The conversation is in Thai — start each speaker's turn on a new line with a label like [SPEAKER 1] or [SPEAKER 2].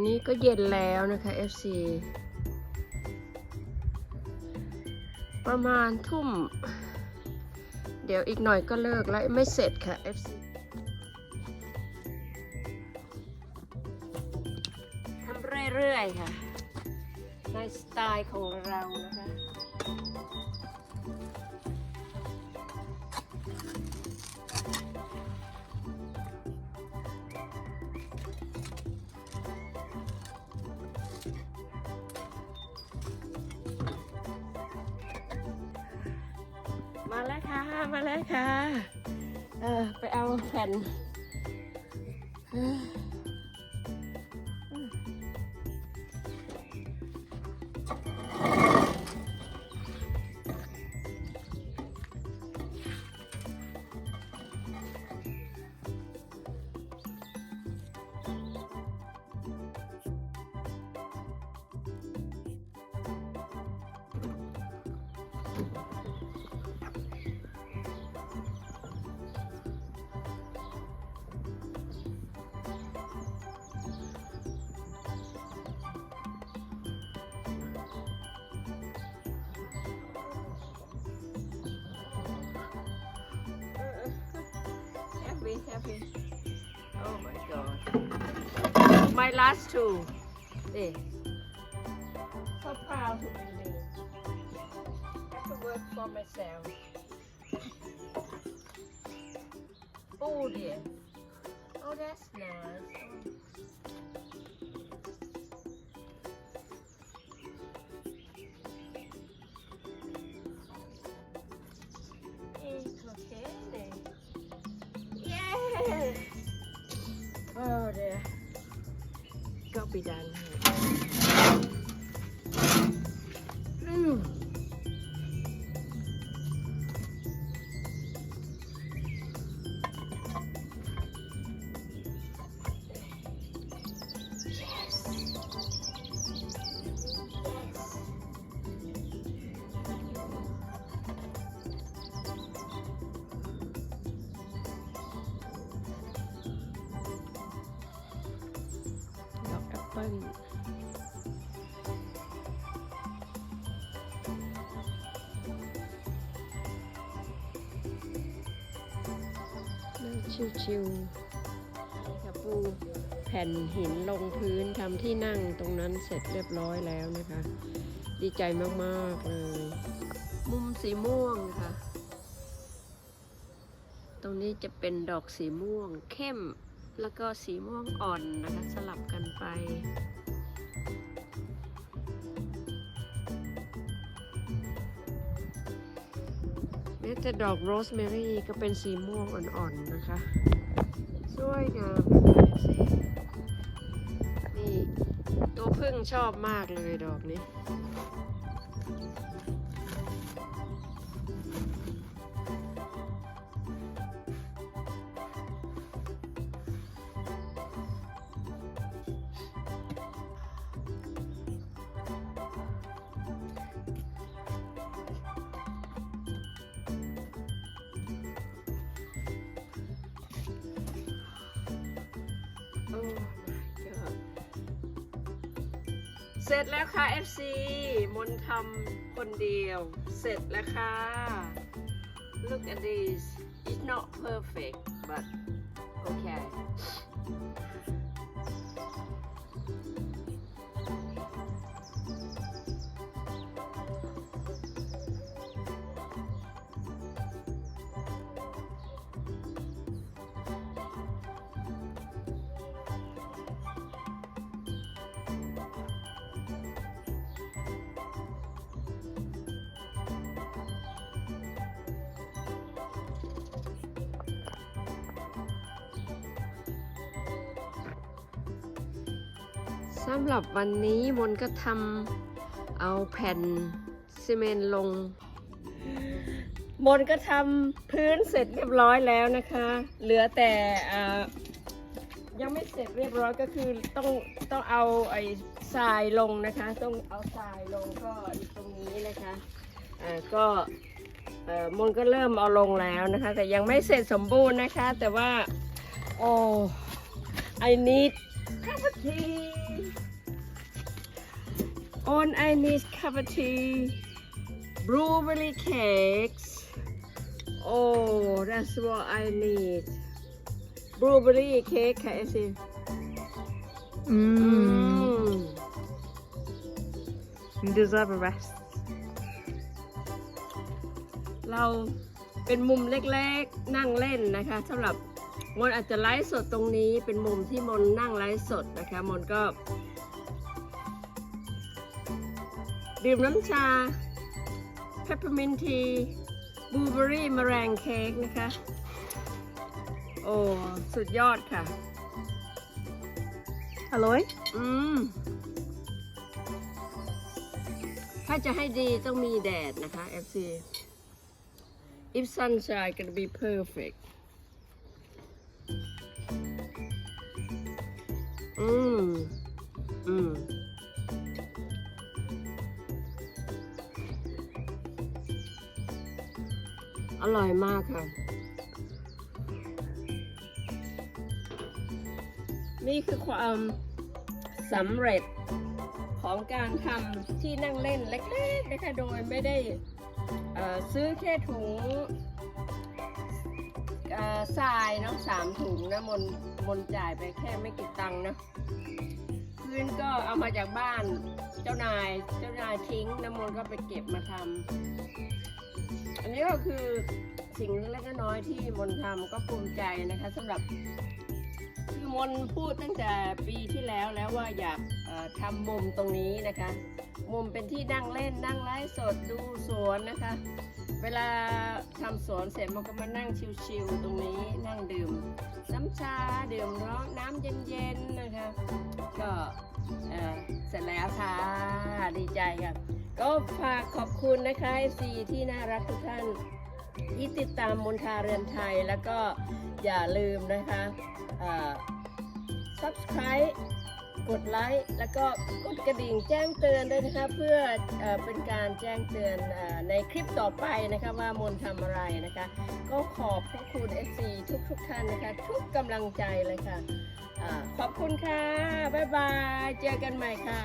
[SPEAKER 1] อนนี้ก็เย็นแล้วนะคะ FC ประมาณทุ่ม เดี๋ยวอีกหน่อยก็เลิกแล้วไม่เสร็จค่ะ FC ทำเรื่อย ๆ ค่ะ ในสไตล์ของเรานะคะ มาแล้วค่ะมาแล้วค่ะ เออไปเอาแผ่น Oh my god. My last two. There. So proud of me. I have to work for myself. Oh dear. Oh, that's nice. Oh. 家里 Đọt apple. นั่งชิวๆกับปูแผ่นหินลงพื้นทำที่นั่งตรงนั้นเสร็จเรียบร้อยแล้วนะคะ ดีใจมากๆเลย มุมสีม่วงค่ะ ตรงนี้จะเป็นดอกสีม่วงเข้ม แล้วก็สีม่วงอ่อนนะคะสลับกันไป แม้แต่ดอกโรสแมรี่ก็เป็นสีม่วงอ่อนๆนะคะ สวยงามนี่ตัวพึ่งชอบมากเลยดอกนี้ เสร็จแล้วค่ะ FC มนทำคนเดียว เสร็จแล้วค่ะ Look at this it's not perfect but okay สำหรับวันนี้มนก็ทำเอาแผ่นซีเมนต์ลง มนก็ทำพื้นเสร็จเรียบร้อยแล้วนะคะ เหลือแต่ยังไม่เสร็จเรียบร้อยก็คือต้องต้องเอาไอ้ทรายลงนะคะ ต้องเอาทรายลงก็ตรงนี้นะคะอ่าก็มนก็เริ่มเอาลงแล้วนะคะ แต่ยังไม่เสร็จสมบูรณ์นะคะ แต่ว่าโอ้ I need cup of tea on I need cup of tea blueberry cakes oh that's what I need blueberry cake ค่ะเอซี
[SPEAKER 2] Mm.
[SPEAKER 1] อืม
[SPEAKER 2] You deserve a rest.
[SPEAKER 1] เราเป็นมุมเล็กๆ นั่งเล่นนะคะสำหรับ มนอาจจะไลฟ์สดตรงนี้เป็นมุมที่มนนั่งไลฟ์สดนะคะ มนก็ดื่มน้ำชา p พ p ร์มินทีบลูเบอรี่มะแรงเค้กนะคะ โอ้สุดยอดค่ะ
[SPEAKER 2] Aloy?
[SPEAKER 1] อืม ถ้าจะให้ดีต้องมีแดดนะคะ FC if sunshine gonna be perfect อืมอร่อยมากค่ะ นี่คือความสำเร็จของการทำที่นั่งเล่นเล็กๆนะคะโดยไม่ได้ซื้อแค่ถุงทรายเนาะสามถุงนะมนมนจ่ายไปแค่ไม่กี่ตังค์นะ พื้นก็เอามาจากบ้าน เจ้านายเจ้านายทิ้งน้ำมนต์ก็ไปเก็บมาทำอันนี้ก็คือสิ่งเล็กๆน้อยๆที่มนต์ทำก็ภูมิใจนะคะสำหรับ คือมนพูดตั้งแต่ปีที่แล้วแล้วว่าอยากทำมุมตรงนี้นะคะ มุมเป็นที่นั่งเล่นนั่งไลฟ์สดดูสวนนะคะ เวลาทำสวนเสร็จมันก็มานั่งชิวๆตรงนี้นั่งดื่มน้ำชาดื่มร้อนน้ำเย็นๆนะคะ ก็เสร็จแล้วค่ะดีใจค่ะก็ฝากขอบคุณนะคะซีที่น่ารักทุกท่านที่ติดตามมนทาเรือนไทยแล้วก็ อย่าลืมนะคะเอ่อ subscribe กดไลค์แล้วก็กดกระดิ่งแจ้งเตือนด้วยนะคะ เพื่อเอเป็นการแจ้งเตือนอในคลิปต่อไปนะคะว่ามนทำอะไรนะคะ ก็ขอบพระคุณ FC ทุกทุกท่านนะคะ ทุกกำลังใจเลยค่ะอาขอบคุณค่ะ บ๊ายบาย เจอกันใหม่ค่ะ